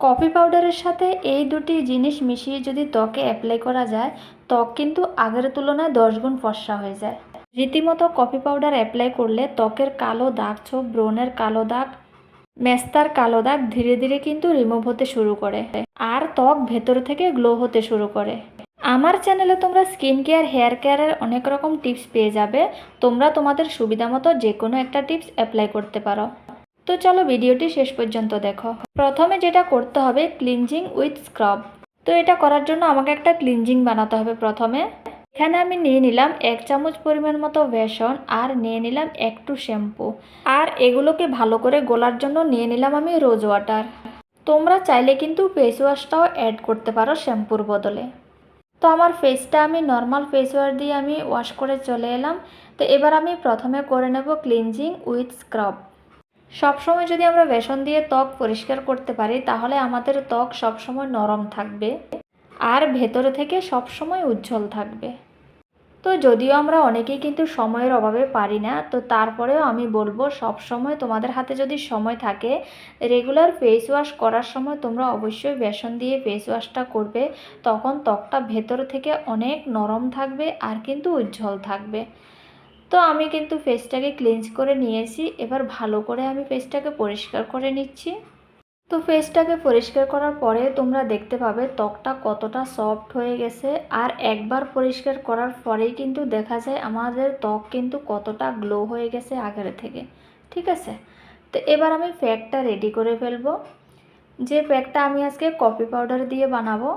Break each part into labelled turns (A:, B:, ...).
A: Coffee পাউডারের সাথে এই দুটি জিনিস মিশিয়ে যদি ত্বকে অ্যাপ্লাই করা যায়, ত্বক কিন্তু আগের তুলনায় দশ গুণ ফর্সা হয়ে যায়। রীতিমতো কফি পাউডার অ্যাপ্লাই করলে ত্বকের কালো দাগ, ছোপ, ব্রণের কালো দাগ, মেস্তার কালো দাগ ধীরে ধীরে কিন্তু রিমুভ হতে শুরু করে আর ত্বক ভেতর থেকে গ্লো হতে শুরু করে। আমার চ্যানেলে তোমরা স্কিন কেয়ার, হেয়ার কেয়ারের অনেক রকম টিপস পেয়ে যাবে। তোমরা তোমাদের সুবিধা মতো যে কোনো একটা টিপস অ্যাপ্লাই করতে পারো। তো চলো ভিডিওটি শেষ পর্যন্ত দেখো। প্রথমে যেটা করতে হবে ক্লিনজিং উইথ স্ক্রাব তো এটা করার জন্য আমাকে একটা ক্লিনজিং বানাতে হবে প্রথমে। এখানে আমি নিয়ে নিলাম এক চামচ পরিমাণ মতো বেসন আর নিয়ে নিলাম একটু শ্যাম্পু। আর এগুলোকে ভালো করে গোলার জন্য নিয়ে নিলাম আমি রোজ ওয়াটার তোমরা চাইলে কিন্তু ফেস ওয়াশটাও অ্যাড করতে পারো শ্যাম্পুর বদলে। তো আমার ফেসটা আমি নর্মাল ফেস ওয়াশ দিয়ে আমি ওয়াশ করে চলে এলাম। তো এবার আমি প্রথমে করে নেব ক্লিনজিং উইথ স্ক্রাব সবসময় যদি আমরা বেসন দিয়ে ত্বক পরিষ্কার করতে পারি, তাহলে আমাদের ত্বক সবসময় নরম থাকবে আর ভেতরে থেকে সবসময় উজ্জ্বল থাকবে। তো যদিও আমরা অনেকেই কিন্তু সময়ের অভাবে পারি না, তো তারপরেও আমি বলব সব সময় তোমাদের হাতে যদি সময় থাকে রেগুলার ফেস ওয়াশ করার সময় তোমরা অবশ্যই বেসন দিয়ে ফেস ওয়াশটা করবে, তখন ত্বকটা ভেতর থেকে অনেক নরম থাকবে আর কিন্তু উজ্জ্বল থাকবে। তো আমি কিন্তু ফেসটাকে ক্লিনজ করে নিয়েছি। এবার ভালো করে আমি ফেসটাকে পরিষ্কার করে নিচ্ছি। তো ফেসটাকে পরিষ্কার করার পরে তোমরা দেখতে পাবে ত্বকটা কতটা সফট হয়ে গেছে। আর একবার পরিষ্কার করার পরেই কিন্তু দেখা যায় আমাদের ত্বক কিন্তু কতটা গ্লো হয়ে গেছে আগের থেকে। ঠিক আছে? তো এবার আমি প্যাকটা রেডি করে ফেলব। যে প্যাকটা আমি আজকে কফি পাউডার দিয়ে বানাবো,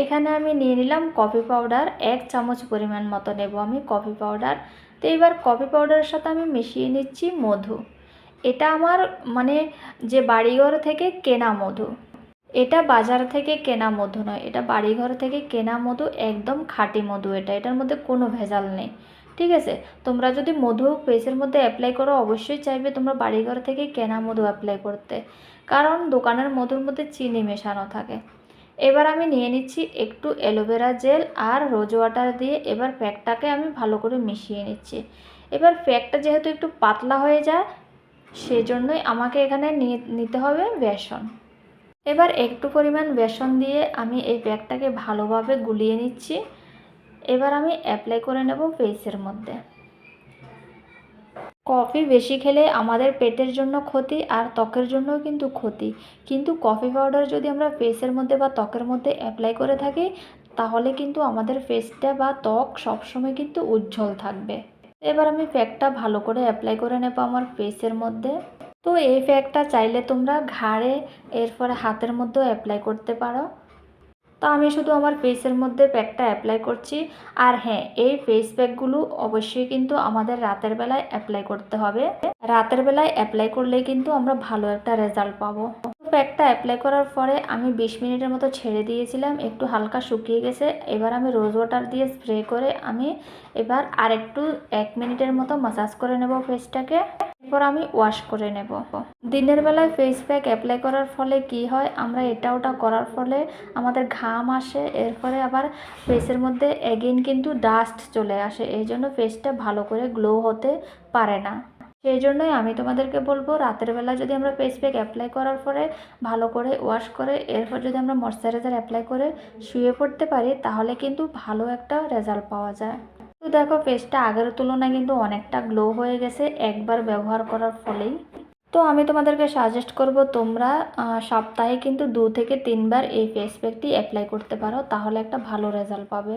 A: এখানে আমি নিয়ে নিলাম কফি পাউডার এক চামচ পরিমাণ মতো নেব আমি কফি পাউডার তো এবার কফি পাউডারের সাথে আমি মিশিয়ে নিচ্ছি মধু। এটা আমার মানে যে বাড়িঘর থেকে কেনা মধু। এটা বাজার থেকে কেনা মধু নয়, এটা বাড়িঘর থেকে কেনা মধু, একদম খাঁটি মধু এটা। এটার মধ্যে কোনো ভেজাল নেই, ঠিক আছে? তোমরা যদি মধু ফেসের মধ্যে অ্যাপ্লাই করো, অবশ্যই চাইবে তোমরা বাড়িঘর থেকে কেনা মধু অ্যাপ্লাই করতে। কারণ দোকানের মধুর মধ্যে চিনি মেশানো থাকে। এবার আমি নিয়ে নিচ্ছি একটু অ্যালোভেরা জেল আর রোজ ওয়াটার দিয়ে এবার প্যাকটাকে আমি ভালো করে মিশিয়ে নিচ্ছি। এবার প্যাকটা যেহেতু একটু পাতলা হয়ে যায়, সেজন্যই আমাকে এখানে নিতে হবে বেসন। এবার একটু পরিমাণ বেসন দিয়ে আমি এই প্যাকটাকে ভালোভাবে গুলিয়ে নিচ্ছি। এবার আমি অ্যাপ্লাই করে নেব ফেসের মধ্যে। কফি বেশি খেলে আমাদের পেটের জন্য ক্ষতি আর ত্বকের জন্যও কিন্তু ক্ষতি। কিন্তু কফি পাউডার যদি আমরা ফেসের মধ্যে বা ত্বকের মধ্যে অ্যাপ্লাই করে থাকি, তাহলে কিন্তু আমাদের ফেসটা বা ত্বক সবসময় কিন্তু উজ্জ্বল থাকবে। এবার আমি প্যাকটা ভালো করে অ্যাপ্লাই করে নেব আমার ফেসের মধ্যে। তো এই প্যাকটা চাইলে তোমরা ঘাড়ে, এরপরে হাতের মধ্যেও অ্যাপ্লাই করতে পারো। তো আমি শুধু আমার ফেসের মধ্যে প্যাকটা অ্যাপ্লাই করছি। আর হ্যাঁ এই ফেস প্যাকগুলো অবশ্যই কিন্তু আমাদের রাতের বেলায় অ্যাপ্লাই করতে হবে। রাতের বেলায় অ্যাপ্লাই করলে কিন্তু আমরা ভালো একটা রেজাল্ট পাবো। প্যাকটা অ্যাপ্লাই করার পরে আমি বিশ মিনিটের মতো ছেড়ে দিয়েছিলাম, একটু হালকা শুকিয়ে গেছে। এবার আমি রোজ ওয়াটার দিয়ে স্প্রে করে আমি এবার আরেকটু এক মিনিটের মতো মাসাজ করে নেব ফেসটাকে এরপর আমি ওয়াশ করে নেব। দিনের বেলায় ফেস প্যাক অ্যাপ্লাই করার ফলে কি হয়? আমরা এটা ওটা করার ফলে আমাদের ঘাম আসে, এরপরে আবার ফেসের মধ্যে এগেইন কিন্তু ডাস্ট চলে আসে। এই জন্য ফেসটা ভালো করে গ্লো হতে পারে না। সেই জন্যই আমি তোমাদেরকে বলব, রাতের বেলা যদি আমরা ফেস প্যাক অ্যাপ্লাই করার পরে ভালো করে ওয়াশ করে, এরপর যদি আমরা ময়শ্চারাইজার অ্যাপ্লাই করে শুয়ে পড়তে পারি, তাহলে কিন্তু ভালো একটা রেজাল্ট পাওয়া যায়। তো দেখো ফেসটা আগের তুলনায় কিন্তু অনেকটা গ্লো হয়ে গেছে একবার ব্যবহার করার ফলেই। তো আমি তোমাদেরকে সাজেস্ট করব তোমরা সপ্তাহে কিন্তু দু থেকে তিনবার এই ফেস প্যাকটি অ্যাপ্লাই করতে পারো, তাহলে একটা ভালো রেজাল্ট পাবে।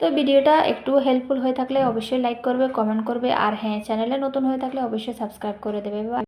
A: তো ভিডিওটা একটু হেল্পফুল হয়ে থাকলে অবশ্যই লাইক করবে কমেন্ট করবে, আর হ্যাঁ চ্যানেলে নতুন হয়ে থাকলে অবশ্যই সাবস্ক্রাইব করে দেবে।